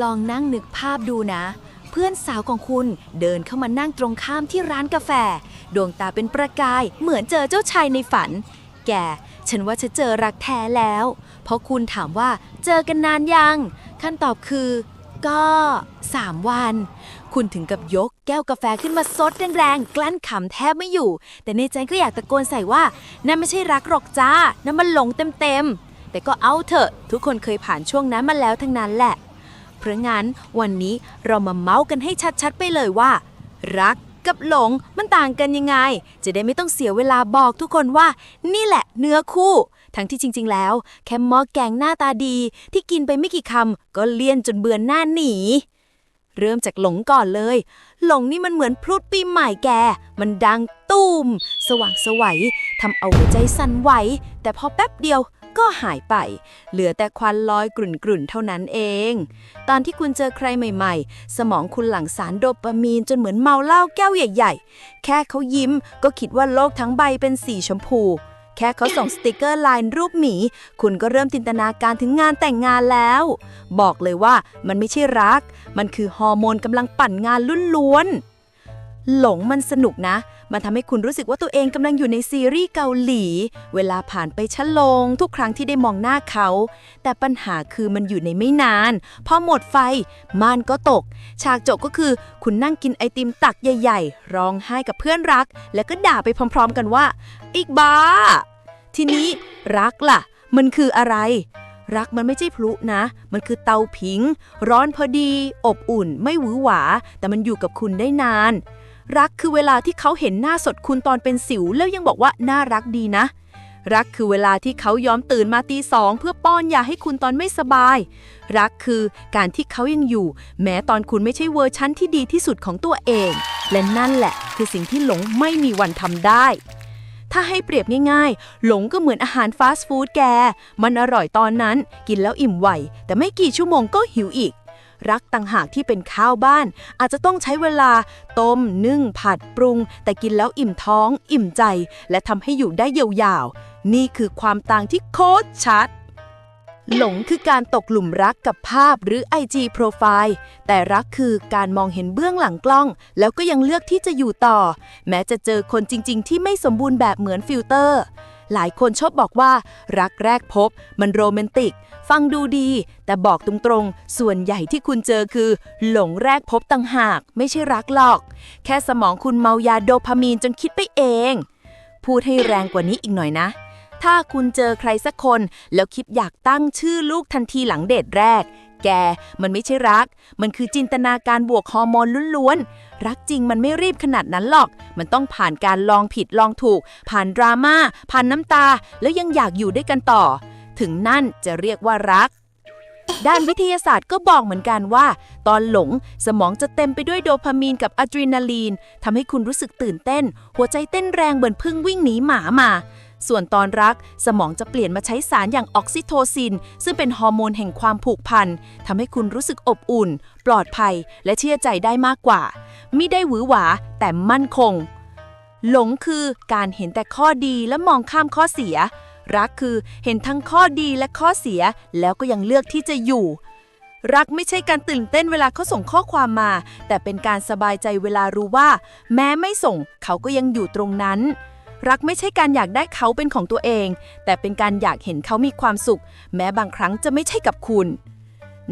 ลองนั่งนึกภาพดูนะ เพื่อนสาวของคุณเดินเข้ามานั่งตรงข้ามที่ร้านกาแฟ ดวงตาเป็นประกายเหมือนเจอเจ้าชายในฝัน แก ฉันว่าฉันเจอรักแท้แล้ว เพราะคุณถามว่าเจอกันนานยังคำตอบคือ ก็3วัน คุณถึงกับยกแก้วกาแฟขึ้นมาซดแรงๆ กลั้นขำแทบไม่อยู่ แต่ในใจก็อยากตะโกนใส่ว่า นั่นไม่ใช่รักหรอกจ้านั่นมันหลงเต็มๆแต่ก็เอาเถอะ ทุกคนเคยผ่านช่วงนั้นมาแล้วทั้งนั้นแหละ เพราะงั้นวันนี้เรามาเมาส์กันให้ชัดๆไปเลยว่า รักกับหลงมันต่างกันยังไง จะได้ไม่ต้องเสียเวลาบอกทุกคนว่า นี่แหละเนื้อคู่ ทั้งที่จริง ๆ แล้ว แค่หม้อแกงหน้าตาดี ที่กินไปไม่กี่คำก็เลี่ยนจนเบือนหน้าหนี เริ่มจากหลงก่อนเลย หลงนี่มันเหมือนพลุดปีใหม่แก มันดังตูม สว่างสวัยทำเอาหัวใจสั่นไหว แต่พอแป๊บเดียว ก็หายไป เหลือแต่ควันลอยกรุ่นๆ เท่านั้นเอง ตอนที่คุณเจอใครใหม่ๆ สมองคุณหลั่งสารโดปามีนจนเหมือนเมาเหล้าแก้วใหญ่ ๆ แค่เขายิ้มก็คิดว่าโลกทั้งใบเป็นสีชมพู แค่เขาส่งสติกเกอร์ไลน์รูปหมี คุณก็เริ่มจินตนาการถึงงานแต่งงานแล้ว บอกเลยว่ามันไม่ใช่รัก มันคือฮอร์โมนกำลังปั่นงานล้วนๆ หลงมันสนุกนะ มันทำให้คุณรู้สึกว่าตัวเองกำลังอยู่ในซีรีส์เกาหลี เวลาผ่านไปชะลง ทุกครั้งที่ได้มองหน้าเขา แต่ปัญหาคือมันอยู่ในไม่นาน พอหมดไฟ ม่านก็ตก ฉากจบก็คือคุณนั่งกินไอติมตักใหญ่ ๆ ร้องไห้กับเพื่อนรัก แล้วก็ด่าไปพร้อม ๆ กันว่า อีกบ้า ทีนี้รักล่ะ มันคืออะไรรักมันไม่ใช่พลุนะ มันคือเตาผิง ร้อนพอดี อบอุ่น ไม่หวือหวา แต่มันอยู่กับคุณได้นาน รักคือเวลาที่เขาเห็นหน้าสดคุณตอนเป็นสิวแล้วยังบอกว่าน่ารักดีนะ รักคือเวลาที่เขายอมตื่นมาตีสองเพื่อป้อนยาให้คุณตอนไม่สบาย รักคือการที่เขายังอยู่ แม้ตอนคุณไม่ใช่เวอร์ชั่นที่ดีที่สุดของตัวเอง และนั่นแหละ คือสิ่งที่หลงไม่มีวันทำได้ ถ้าให้เปรียบง่ายๆ หลงก็เหมือนอาหารฟาสต์ฟู้ดแก มันอร่อยตอนนั้น กินแล้วอิ่มไหวแต่ไม่กี่ชั่วโมงก็หิวอีก รักต่างหากที่เป็นข้าวบ้าน อาจจะต้องใช้เวลา ต้ม นึ่ง ผัดปรุง แต่กินแล้วอิ่มท้อง อิ่มใจ และทำให้อยู่ได้ยาวๆ นี่คือความต่างที่โคตรชัดหลงคือการตกหลุมรักกับภาพหรือ IG Profile แต่รักคือการมองเห็นเบื้องหลังกล้อง แล้วก็ยังเลือกที่จะอยู่ต่อ แม้จะเจอคนจริง ๆ ที่ไม่สมบูรณ์แบบเหมือนฟิลเตอร์ หลายคนชอบบอกว่า รักแรกพบ มันโรแมนติก ฟังดูดี แต่บอกตรงๆ ส่วนใหญ่ที่คุณเจอคือ หลงแรกพบต่างหาก ไม่ใช่รักหรอก แค่สมองคุณเมายาโดพามีนจนคิดไปเอง พูดให้แรงกว่านี้อีกหน่อยนะ ถ้าคุณเจอใครสักคน แล้วคิดอยากตั้งชื่อลูกทันทีหลังเดทแรก แกมันไม่ใช่รัก มันคือจินตนาการบวกฮอร์โมนล้วนๆ รักจริงมันไม่รีบขนาดนั้นหรอก มันต้องผ่านการลองผิดลองถูก ผ่านดราม่า ผ่านน้ำตา แล้วยังอยากอยู่ด้วยกันต่อ ถึงนั่นจะเรียกว่ารักด้านวิทยาศาสตร์ก็บอกเหมือนกันว่า ตอนหลงสมองจะเต็มไปด้วยโดพามีนกับอะดรีนาลีนทำให้คุณรู้สึกตื่นเต้น หัวใจเต้นแรงเหมือนพึ่งวิ่งหนีหมามา ส่วนตอนรักสมองจะเปลี่ยนมาใช้สารอย่างออกซิโทซิน ซึ่งเป็นฮอร์โมนแห่งความผูกพันทำให้คุณรู้สึกอบอุ่น ปลอดภัย และเชื่อใจได้มากกว่ามิได้หวือหวา แต่มั่นคง หลงคือการเห็นแต่ข้อดีและมองข้ามข้อเสีย รักคือเห็นทั้งข้อดีและข้อเสีย แล้วก็ยังเลือกที่จะอยู่รักไม่ใช่การตื่นเต้นเวลาเขาส่งข้อความมา แต่เป็นการสบายใจเวลารู้ว่า แม้ไม่ส่งเขาก็ยังอยู่ตรงนั้น รักไม่ใช่การอยากได้เขาเป็นของตัวเอง แต่เป็นการอยากเห็นเขามีความสุข แม้บางครั้งจะไม่ใช่กับคุณ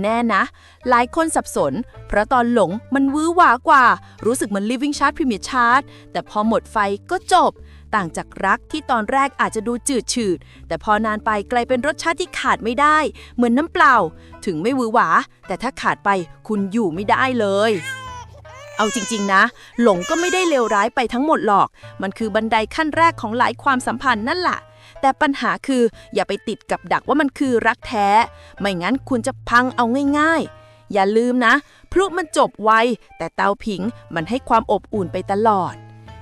แน่นะ หลายคนสับสน เพราะตอนหลงมันวื้อหวากว่า รู้สึกเหมือน Living Chart Premier Chart แต่พอหมดไฟก็จบ ต่างจากรักที่ตอนแรกอาจจะดูจืดชืด แต่พอนานไปกลายเป็นรสชาติที่ขาดไม่ได้ เหมือนน้ำเปล่า ถึงไม่วื้อหวา แต่ถ้าขาดไปคุณอยู่ไม่ได้เลย เอาจริงๆนะ หลงก็ไม่ได้เลวร้ายไปทั้งหมดหรอก มันคือบันไดขั้นแรกของหลายความสัมพันธ์นั่นแหละแต่ปัญหาคืออย่าไปติดกับดักว่ามันคือรักแท้ ไม่งั้นคุณจะพังเอาง่ายๆ อย่าลืมนะพลุมันจบไว แต่เตาผิงมันให้ความอบอุ่นไปตลอด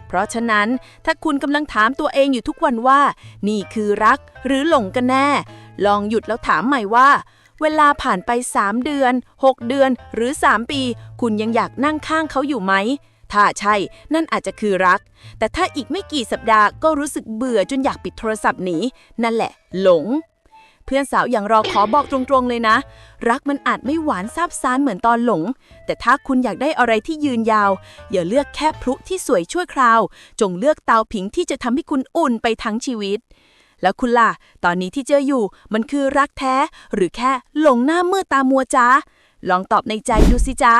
เพราะฉะนั้นถ้าคุณกำลังถามตัวเองอยู่ทุกวันว่า นี่คือรักหรือหลงกันแน่ ลองหยุดแล้วถามใหม่ว่า เวลาผ่านไป 3 เดือน 6 เดือนหรือ 3 ปี คุณยังอยากนั่งข้างเขาอยู่ไหม ถ้าใช่นั่นอาจจะคือรัก แต่ถ้าอีกไม่กี่สัปดาห์ก็รู้สึกเบื่อจนอยากปิดโทรศัพท์หนีนั่นแหละ หลง เพื่อนสาวอย่างเราขอบอกตรงๆเลยนะ รักมันอาจไม่หวานซาบซ่านเหมือนตอนหลง แต่ถ้าคุณอยากได้อะไรที่ยืนยาว อย่าเลือกแค่พลุที่สวยชั่วคราว จงเลือกเตาผิงที่จะทำให้คุณอุ่นไปทั้งชีวิต แล้วคุณล่ะ ตอนนี้ที่เจออยู่มันคือรักแท้ หรือแค่หลงหน้ามืดตามัวจ้าลองตอบในใจดูสิจ้า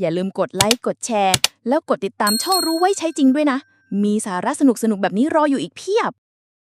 อย่าลืมกดไลค์กดแชร์ แล้วกดติดตามช่องรู้ไว้ใช้จริงด้วยนะ มีสาระสนุกๆแบบนี้รออยู่อีกเพียบ